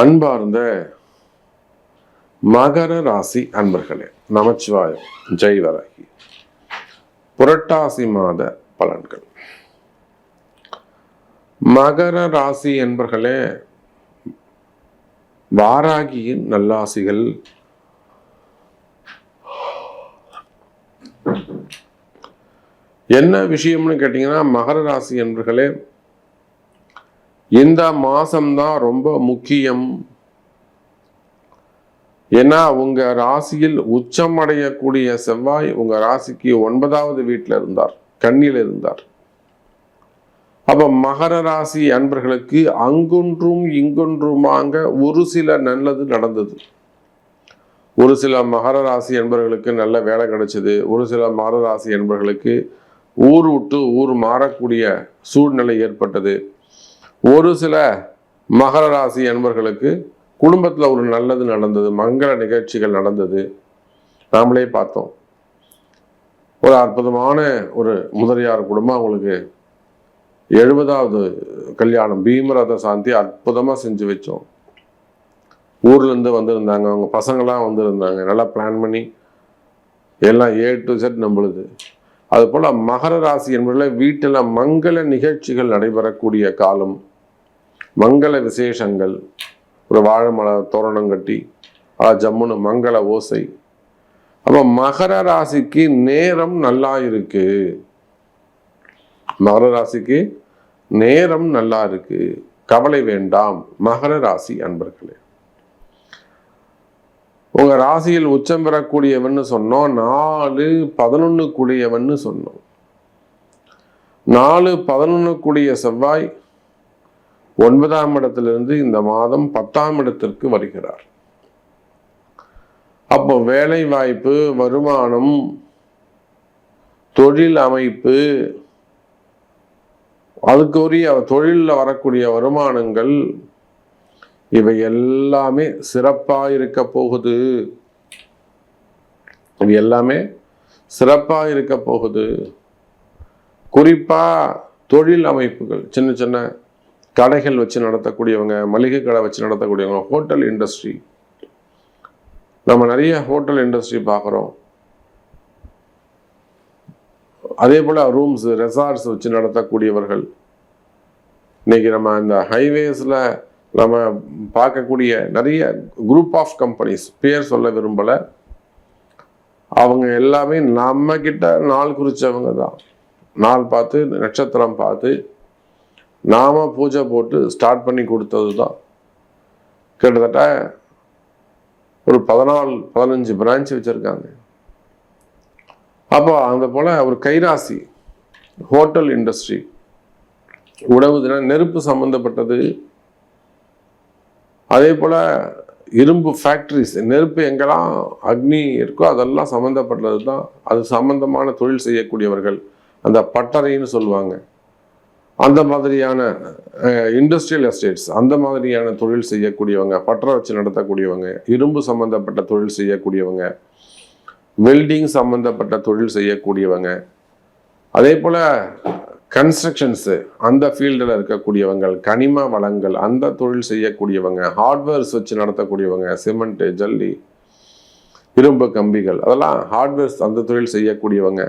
அன்பார்ந்த மகர ராசி அன்பர்களே நமச்சிவாயம். ஜெய்வராகி புரட்டாசி மாத பலன்கள். மகர ராசி என்பர்களே வாராகியின் நல்லாசிகள் என்ன விஷயம்னு கேட்டிங்கன்னா மகர ராசி என்பர்களே இந்த மாதம்தான் ரொம்ப முக்கியம். ஏன்னா உங்கள் ராசியில் உச்சம் அடையக்கூடிய செவ்வாய் உங்கள் ராசிக்கு ஒன்பதாவது வீட்டில் இருந்தார் கண்ணில் இருந்தார். அப்போ மகர ராசி அன்பர்களுக்கு அங்கொன்றும் இங்கொன்றுமாங்க ஒரு சில நல்லது நடந்தது. ஒரு சில மகர ராசி என்பவர்களுக்கு நல்ல வேலை கிடைச்சது ஒரு சில மகர ராசி என்பவர்களுக்கு ஊர் விட்டு ஊர் மாறக்கூடிய சூழ்நிலை ஏற்பட்டது. ஒரு சில மகர ராசி அன்பர்களுக்கு குடும்பத்தில் ஒரு நல்லது நடந்தது மங்கள நிகழ்ச்சிகள் நடந்தது. நாமளே பார்த்தோம். ஒரு அற்புதமான ஒரு முதலியார் குடும்பம் அவங்களுக்கு எழுபதாவது கல்யாணம் பீமரத சாந்தி அற்புதமாக செஞ்சு வச்சோம். ஊர்லேருந்து வந்திருந்தாங்க அவங்க பசங்களாம் வந்திருந்தாங்க நல்லா பிளான் பண்ணி எல்லாம் ஏ டு செட் நம்மளுது. அதுபோல் மகர ராசி என்பதில் வீட்டில் மங்கள நிகழ்ச்சிகள் நடைபெறக்கூடிய காலம். மங்கள விசேஷங்கள். ஒரு வாழை மலை தோரணம் கட்டி ஆ ஜம்முன்னு மங்கள ஓசை. அப்போ மகர ராசிக்கு நேரம் நல்லா இருக்கு. மகர ராசிக்கு நேரம் நல்லா இருக்கு. கவலை வேண்டாம். மகர ராசி அன்பர்களே. உங்க ராசியில் உச்சம் பெறக்கூடியவன்னு சொன்னோம். நாலு பதினொன்னு கூடியவன்னு சொன்னோம். நாலு பதினொன்னு கூடிய செவ்வாய் ஒன்பதாம் இடத்திலிருந்து இந்த மாதம் பத்தாம் இடத்திற்கு வருகிறார். அப்போ வேலை வாய்ப்பு வருமானம் தொழில் அமைப்பு அதுக்குரிய தொழிலில் வரக்கூடிய வருமானங்கள் இவை எல்லாமே சிறப்பாக இருக்க போகுது. இது எல்லாமே சிறப்பாக இருக்க போகுது. குறிப்பாக தொழில் அமைப்புகள் சின்ன சின்ன கடைகள் வச்சு நடத்தக்கூடியவங்க மளிகை கடை வச்சு நடத்தக்கூடியவங்க ஹோட்டல் இண்டஸ்ட்ரி நம்ம நிறைய ஹோட்டல் இண்டஸ்ட்ரி பார்க்குறோம். அதே போல் ரூம்ஸ் ரெசார்ட்ஸ் வச்சு நடத்தக்கூடியவர்கள். இன்னைக்கு நம்ம இந்த ஹைவேஸில் நம்ம பார்க்கக்கூடிய நிறைய குரூப் ஆஃப் கம்பெனிஸ் பேர் சொல்ல விரும்பலை. அவங்க எல்லாமே நம்ம நாள் குறித்தவங்க தான். நாள் பார்த்து நட்சத்திரம் பார்த்து நாம பூஜை போட்டு ஸ்டார்ட் பண்ணி கொடுத்தது தான் கிட்டத்தட்ட ஒரு பதினாலு பதினஞ்சு பிரான்ச் வச்சுருக்காங்க. அப்போ அந்த போல் ஒரு கைராசி ஹோட்டல் இண்டஸ்ட்ரி உணவுதுனா தினம் நெருப்பு சம்மந்தப்பட்டது அதே போல் இரும்பு ஃபேக்ட்ரிஸ் நெருப்பு எங்கெல்லாம் அக்னி இருக்கோ அதெல்லாம் சம்மந்தப்பட்டது தான் அது சம்மந்தமான தொழில் செய்யக்கூடியவர்கள். அந்த பட்டறைன்னு சொல்லுவாங்க. அந்த மாதிரியான இண்டஸ்ட்ரியல் எஸ்டேட்ஸ் அந்த மாதிரியான தொழில் செய்யக்கூடியவங்க பட்டறை வச்சு நடத்தக்கூடியவங்க இரும்பு சம்பந்தப்பட்ட தொழில் செய்யக்கூடியவங்க வெல்டிங் சம்பந்தப்பட்ட தொழில் செய்யக்கூடியவங்க அதே போல் கன்ஸ்ட்ரக்ஷன்ஸு அந்த ஃபீல்டில் இருக்கக்கூடியவங்க கனிம வளங்கள் அந்த தொழில் செய்யக்கூடியவங்க ஹார்ட்வேர்ஸ் வச்சு நடத்தக்கூடியவங்க சிமெண்ட்டு ஜல்லி இரும்பு கம்பிகள் அதெல்லாம் ஹார்ட்வேர்ஸ் அந்த தொழில் செய்யக்கூடியவங்க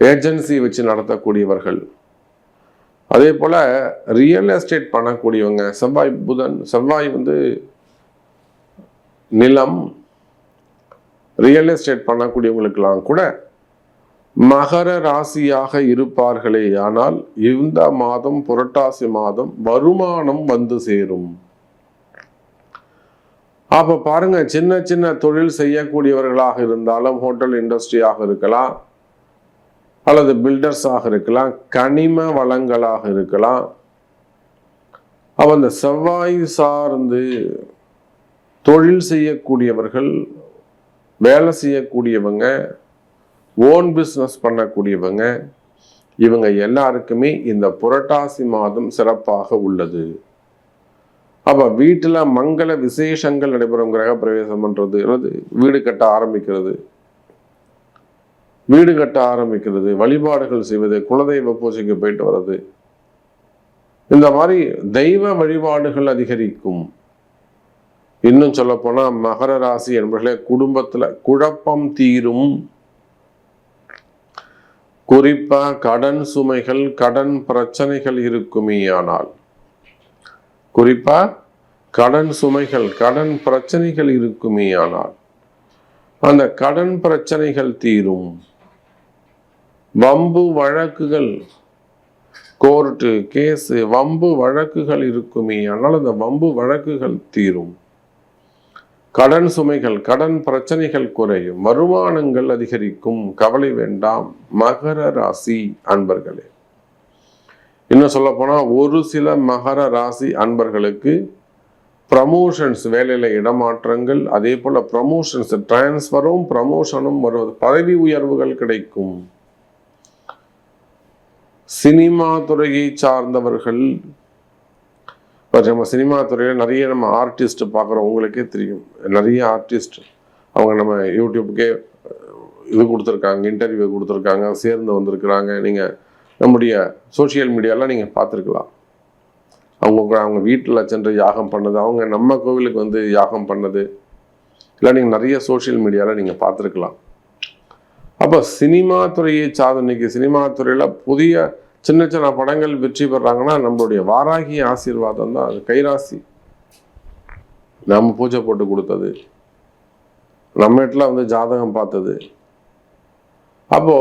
ஏஜென்சி வச்சு நடத்தக்கூடியவர்கள் அதே போல் ரியல் எஸ்டேட் பண்ணக்கூடியவங்க செவ்வாய் புதன் செவ்வாய் வந்து நிலம் ரியல் எஸ்டேட் பண்ணக்கூடியவங்களுக்கெல்லாம் கூட மகர ராசியாக இருப்பார்களே ஆனால் இந்த மாதம் புரட்டாசி மாதம் வருமானம் வந்து சேரும். அப்ப பாருங்க சின்ன சின்ன தொழில் செய்யக்கூடியவர்களாக இருந்தாலும் ஹோட்டல் இண்டஸ்ட்ரியாக இருக்கலாம் அல்லது பில்டர்ஸாக இருக்கலாம் கனிம வளங்களாக இருக்கலாம். அவ அந்த செவ்வாய் சார்ந்து தொழில் செய்யக்கூடியவர்கள் வேலை செய்யக்கூடியவங்க ஓன் பிஸ்னஸ் பண்ணக்கூடியவங்க இவங்க எல்லாருக்குமே இந்த புரட்டாசி மாதம் சிறப்பாக உள்ளது. அப்போ வீட்டில் மங்கள விசேஷங்கள் நடைபெறும் கிரக பிரவேசம் பண்ணுறது அல்லது வீடு கட்ட ஆரம்பிக்கிறது. வீடு கட்ட ஆரம்பிக்கிறது வழிபாடுகள் செய்வது குலதெய்வ பூஜைக்கு போயிட்டு வர்றது. இந்த மாதிரி தெய்வ வழிபாடுகள் அதிகரிக்கும். இன்னும் சொல்லப்போனால் மகர ராசி என்பர்களே குடும்பத்துல குழப்பம் தீரும். குறிப்பா கடன் சுமைகள் கடன் பிரச்சனைகள் இருக்குமே ஆனால். குறிப்பா கடன் சுமைகள் கடன் பிரச்சனைகள் இருக்குமே ஆனால். அந்த கடன் பிரச்சனைகள் தீரும். வம்பு வழக்குகள் கோர்ட்டு கேஸு வம்பு வழக்குகள் இருக்குமே அதனால் அந்த வம்பு வழக்குகள் தீரும். கடன் சுமைகள் கடன் பிரச்சனைகள் குறையும். வருமானங்கள் அதிகரிக்கும். கவலை வேண்டாம். மகர ராசி அன்பர்களே. இன்னும் சொல்ல போனால் ஒரு சில மகர ராசி அன்பர்களுக்கு ப்ரமோஷன்ஸ் வேலையில் இடமாற்றங்கள் அதே போல் ப்ரமோஷன்ஸ் டிரான்ஸ்ஃபரும் ப்ரமோஷனும் வருவது. பதவி உயர்வுகள் கிடைக்கும். சினிமா துறையை சார்ந்தவர்கள் இப்போ நம்ம சினிமா துறையில் நிறைய நம்ம ஆர்டிஸ்ட் பார்க்குறோம் உங்களுக்கே தெரியும். நிறைய ஆர்டிஸ்ட் அவங்க நம்ம யூடியூப்புக்கே இது கொடுத்துருக்காங்க இன்டர்வியூ கொடுத்துருக்காங்க சேர்ந்து வந்திருக்கிறாங்க. நீங்கள் நம்முடைய சோஷியல் மீடியாலாம் நீங்கள் பார்த்துருக்கலாம். அவங்க அவங்க வீட்டில் சென்று யாகம் பண்ணது அவங்க நம்ம கோவிலுக்கு வந்து யாகம் பண்ணது. இல்லை நீங்கள் நிறைய சோஷியல் மீடியாவில் நீங்கள் பார்த்துருக்கலாம். அப்போ சினிமா துறையை சார்ந்த சினிமா துறையில் புதிய சின்ன சின்ன படங்கள் வெற்றி பெறாங்கன்னா நம்மளுடைய வாராகி ஆசீர்வாதம் தான் அது. கைராசி. நம்ம பூஜை போட்டு கொடுத்தது. நம்ம வீட்டில் வந்து ஜாதகம் பார்த்தது. அப்போ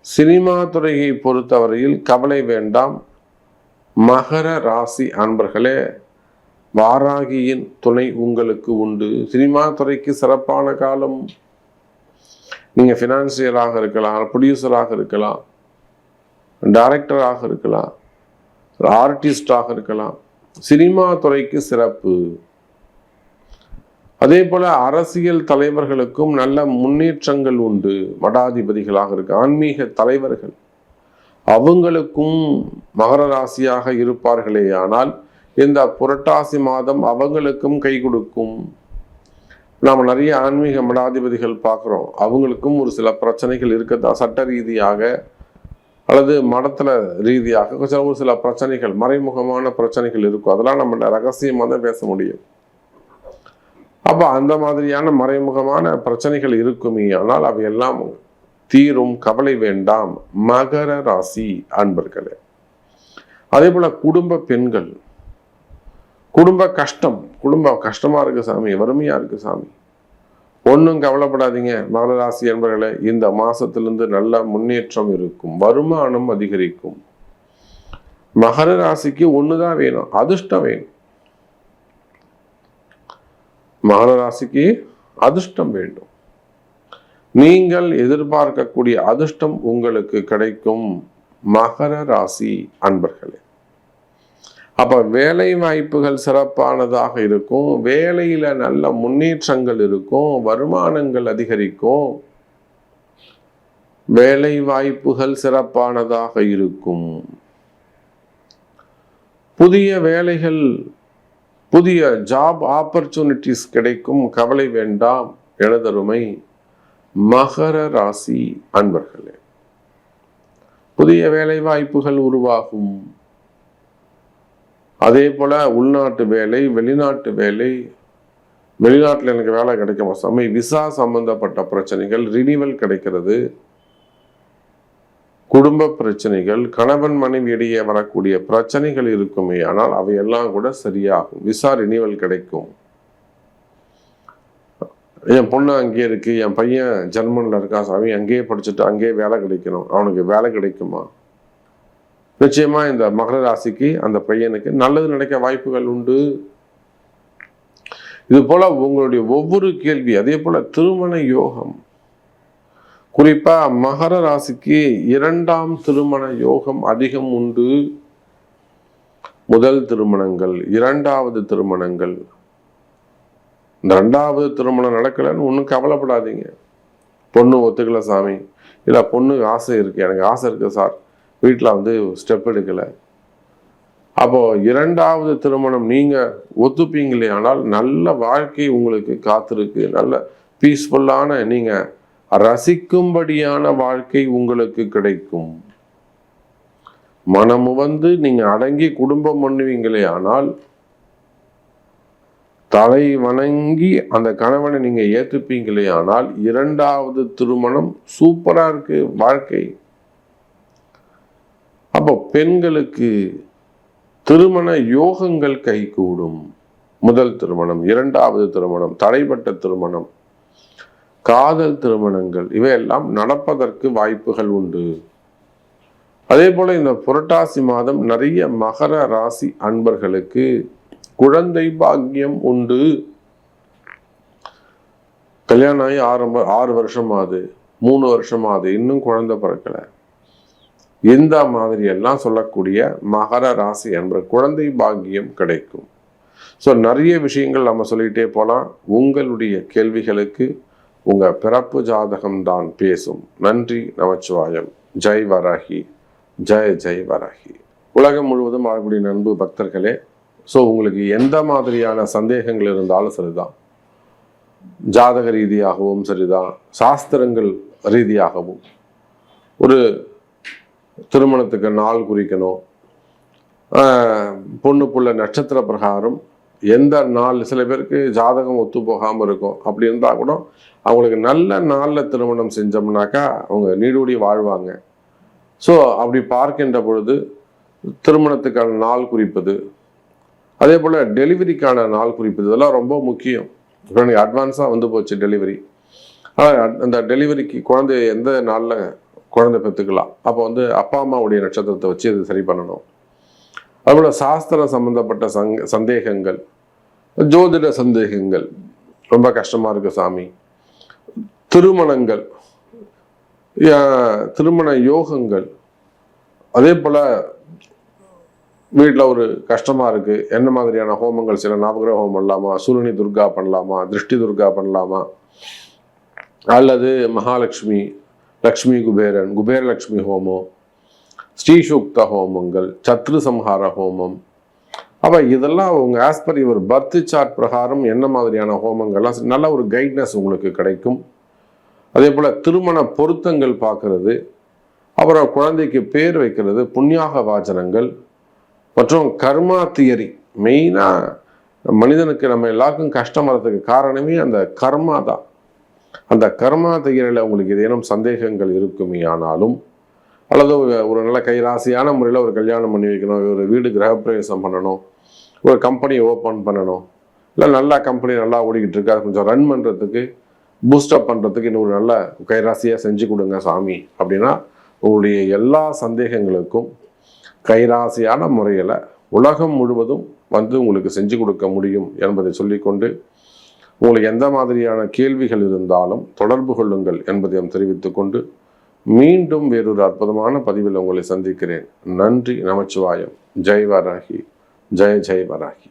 சினிமா துறையை பொறுத்தவரையில் கவலை வேண்டாம். மகர ராசி அன்பர்களே வாராகியின் துணை உங்களுக்கு உண்டு. சினிமா துறைக்கு சிறப்பான காலம். நீங்கள் ஃபினான்சியராக இருக்கலாம் ப்ரொடியூசராக இருக்கலாம் டைரக்டராக இருக்கலாம் ஆர்டிஸ்டாக இருக்கலாம் சினிமா துறைக்கு சிறப்பு. அதே போல் அரசியல் தலைவர்களுக்கும் நல்ல முன்னேற்றங்கள் உண்டு. மடாதிபதிகளாக இருக்கு ஆன்மீக தலைவர்கள். அவங்களுக்கும் மகர ராசியாக இருப்பார்களே ஆனால் இந்த புரட்டாசி மாதம் அவங்களுக்கும் கை கொடுக்கும். நாம் நிறைய ஆன்மீக மடாதிபதிகள் பார்க்குறோம். அவங்களுக்கும் ஒரு சில பிரச்சனைகள் இருக்கத்தான் சட்ட ரீதியாக அல்லது மடத்தில் ரீதியாக கொஞ்சம் ஒரு சில பிரச்சனைகள் மறைமுகமான பிரச்சனைகள் இருக்கும். அதெல்லாம் நம்ம ரகசியமாக தான் பேச முடியும். அப்போ அந்த மாதிரியான மறைமுகமான பிரச்சனைகள் இருக்குமே ஆனால் அவையெல்லாம் தீரும் கவலை வேண்டாம். மகர ராசி அன்பர்களே. அதே போல குடும்ப பெண்கள் குடும்ப கஷ்டம். குடும்ப கஷ்டமா இருக்கு சாமி வறுமையா இருக்குது சாமி. ஒன்றும் கவலைப்படாதீங்க மகர ராசி என்பர்களே இந்த மாசத்திலிருந்து நல்ல முன்னேற்றம் இருக்கும் வருமானம் அதிகரிக்கும். மகர ராசிக்கு ஒண்ணுதான் வேணும் அதிர்ஷ்டம் வேணும். மகர ராசிக்கு அதிர்ஷ்டம் வேண்டும். நீங்கள் எதிர்பார்க்கக்கூடிய அதிர்ஷ்டம் உங்களுக்கு கிடைக்கும். மகர ராசி அன்பர்களே அப்ப வேலை வாய்ப்புகள் சிறப்பானதாக இருக்கும். வேலையில நல்ல முன்னேற்றங்கள் இருக்கும். வருமானங்கள் அதிகரிக்கும். வேலை வாய்ப்புகள் சிறப்பானதாக இருக்கும். புதிய வேலைகள் புதிய ஜாப் ஆப்பர்ச்சுனிட்டிஸ் கிடைக்கும். கவலை வேண்டாம். எனதருமை மகர ராசி அன்பர்களே. புதிய வேலை வாய்ப்புகள் உருவாகும். அதே போல உள்நாட்டு வேலை வெளிநாட்டு வேலை. வெளிநாட்டில் எனக்கு வேலை கிடைக்கும். சமய விசா சம்பந்தப்பட்ட பிரச்சனைகள் ரினிவல் கிடைக்கிறது. குடும்ப பிரச்சனைகள் கணவன் மனைவி இடையே வரக்கூடிய பிரச்சனைகள் இருக்குமே ஆனால் அவையெல்லாம் கூட சரியாகும். விசா ரினிவல் கிடைக்கும். என் பொண்ணு அங்கேயே இருக்கு. என் பையன் ஜெர்மன்ல இருக்கா சாமி? அங்கேயே படிச்சுட்டு அங்கேயே வேலை கிடைக்கணும். அவனுக்கு வேலை கிடைக்குமா? நிச்சயமா இந்த மகர ராசிக்கு அந்த பையனுக்கு நல்லது நடக்க வாய்ப்புகள் உண்டு. இது போல உங்களுடைய ஒவ்வொரு கேள்வி அதே போல திருமண யோகம். குறிப்பா மகர ராசிக்கு இரண்டாம் திருமண யோகம் அதிகம் உண்டு. முதல் திருமணங்கள் இரண்டாவது திருமணங்கள். இந்த ரெண்டாவது திருமணம் நடக்கலைன்னு ஒன்றும் கவலைப்படாதீங்க. பொண்ணு ஒத்துக்கல சாமி. இல்லை பொண்ணுக்கு ஆசை இருக்கு. எனக்கு ஆசை இருக்கு சார். வீட்டில் வந்து ஸ்டெப் எடுக்கலை. அப்போ இரண்டாவது திருமணம் நீங்க ஒத்துப்பீங்களே ஆனால் நல்ல வாழ்க்கை உங்களுக்கு காத்திருக்கு. நல்ல பீஸ்ஃபுல்லான நீங்க ரசிக்கும்படியான வாழ்க்கை உங்களுக்கு கிடைக்கும். மனமு வந்து நீங்க அடங்கி குடும்பம் பண்ணுவீங்களே ஆனால் தலை வணங்கி அந்த கணவனை நீங்க ஏத்துப்பீங்களே ஆனால் இரண்டாவது திருமணம் சூப்பரா இருக்கு வாழ்க்கை. அப்போ பெண்களுக்கு திருமண யோகங்கள் கைகூடும். முதல் திருமணம் இரண்டாவது திருமணம் தடைப்பட்ட திருமணம் காதல் திருமணங்கள் இவையெல்லாம் நடப்பதற்கு வாய்ப்புகள் உண்டு. அதே போல இந்த புரட்டாசி மாதம் நிறைய மகர ராசி அன்பர்களுக்கு குழந்தை பாக்கியம் உண்டு. கல்யாணம் ஆகி ஆறு ஆறு வருஷம் ஆகுது மூணு வருஷம் ஆகுது இன்னும் குழந்தை பிறக்கல. இந்த மாதிரி எல்லாம் சொல்லக்கூடிய மகர ராசி என்ற குழந்தை பாக்கியம் கிடைக்கும். ஸோ நிறைய விஷயங்கள் நம்ம சொல்லிக்கிட்டே போகலாம் உங்களுடைய கேள்விகளுக்கு உங்கள் பிறப்பு ஜாதகம் தான் பேசும். நன்றி நமச்சிவாயம். ஜெய் வராகி. ஜெய் ஜெய் வராகி. உலகம் முழுவதும் வாழக்கூடிய நண்பு பக்தர்களே ஸோ உங்களுக்கு எந்த மாதிரியான சந்தேகங்கள் இருந்தாலும் சரிதான். ஜாதக ரீதியாகவும் சரிதான். சாஸ்திரங்கள் ரீதியாகவும். ஒரு திருமணத்துக்கு நாள் குறிக்கணும். பொண்ணு புள்ள நட்சத்திர பிரகாரம் எந்த நாள் சில பேருக்கு ஜாதகம் ஒத்து போகாமல் இருக்கும். அப்படி இருந்தால் கூட அவங்களுக்கு நல்ல நாளில் திருமணம் செஞ்சோம்னாக்கா அவங்க நீடூடி வாழ்வாங்க. ஸோ அப்படி பார்க்கின்ற பொழுது திருமணத்துக்கான நாள் குறிப்பது அதே போல் டெலிவரிக்கான நாள் குறிப்பது இதெல்லாம் ரொம்ப முக்கியம். இப்போ எனக்கு அட்வான்ஸாக வந்து போச்சு டெலிவரி. ஆனால் அந்த டெலிவரிக்கு குழந்தை எந்த நாளில் குழந்தை பெற்றுக்கலாம். அப்போ வந்து அப்பா அம்மாவுடைய நட்சத்திரத்தை வச்சு இது சரி பண்ணணும். அதுபோல் சாஸ்திரம் சம்மந்தப்பட்ட சங் சந்தேகங்கள் ஜோதிட சந்தேகங்கள். ரொம்ப கஷ்டமாக இருக்கு சாமி. திருமணங்கள் யா- திருமண யோகங்கள். அதே போல் வீட்டில் ஒரு கஷ்டமாக இருக்குது என்ன மாதிரியான ஹோமங்கள் சில நவகிரக ஹோமம் பண்ணலாமா? சூரியனி துர்கா பண்ணலாமா? திருஷ்டி துர்கா பண்ணலாமா? அல்லது மகாலட்சுமி லக்ஷ்மி குபேரன் குபேரலக்ஷ்மி ஹோமம் ஸ்ரீசூக்த ஹோமங்கள் சத்ரு சம்ஹார ஹோமம். அப்போ இதெல்லாம் அவங்க ஆஸ் பர் இவர் பர்த் சார்ட் பிரகாரம் என்ன மாதிரியான ஹோமங்கள்லாம் நல்ல ஒரு கைட்னஸ் உங்களுக்கு கிடைக்கும். அதே போல் திருமண பொருத்தங்கள் பார்க்கறது. அப்புறம் குழந்தைக்கு பேர் வைக்கிறது புண்ணியாக வாச்சனங்கள் மற்றும் கர்மா தியரி மெயினாக மனிதனுக்கு நம்ம எல்லாருக்கும் கஷ்டம் வரதுக்கு காரணமே அந்த கர்மா தான். அந்த கர்மா தையலில் உங்களுக்கு ஏதேனும் சந்தேகங்கள் இருக்குமே ஆனாலும் அல்லது ஒரு நல்ல கைராசியான முறையில் ஒரு கல்யாணம் பண்ணி வைக்கணும் ஒரு வீடு கிரகப்பிரவேசம் பண்ணணும் ஒரு கம்பெனி ஓப்பன் பண்ணணும் இல்லை நல்லா கம்பெனி நல்லா ஓடிக்கிட்டு இருக்கு அது கொஞ்சம் ரன் பண்ணுறதுக்கு பூஸ்டப் பண்ணுறதுக்கு இன்னும் ஒரு நல்ல கைராசியாக செஞ்சு கொடுங்க சாமி. அப்படின்னா உங்களுடைய எல்லா சந்தேகங்களுக்கும் கைராசியான முறையில் உலகம் முழுவதும் வந்து உங்களுக்கு செஞ்சு கொடுக்க முடியும் என்பதை சொல்லிக்கொண்டு உங்களுக்கு எந்த மாதிரியான கேள்விகள் இருந்தாலும் தொடர்பு கொள்ளுங்கள் என்பதையும் தெரிவித்துக்கொண்டு மீண்டும் வேறொரு அற்புதமான பதிவில் உங்களை சந்திக்கிறேன். நன்றி நமச்சிவாயம். ஜெய் வராகி ஜெய ஜெய் வராகி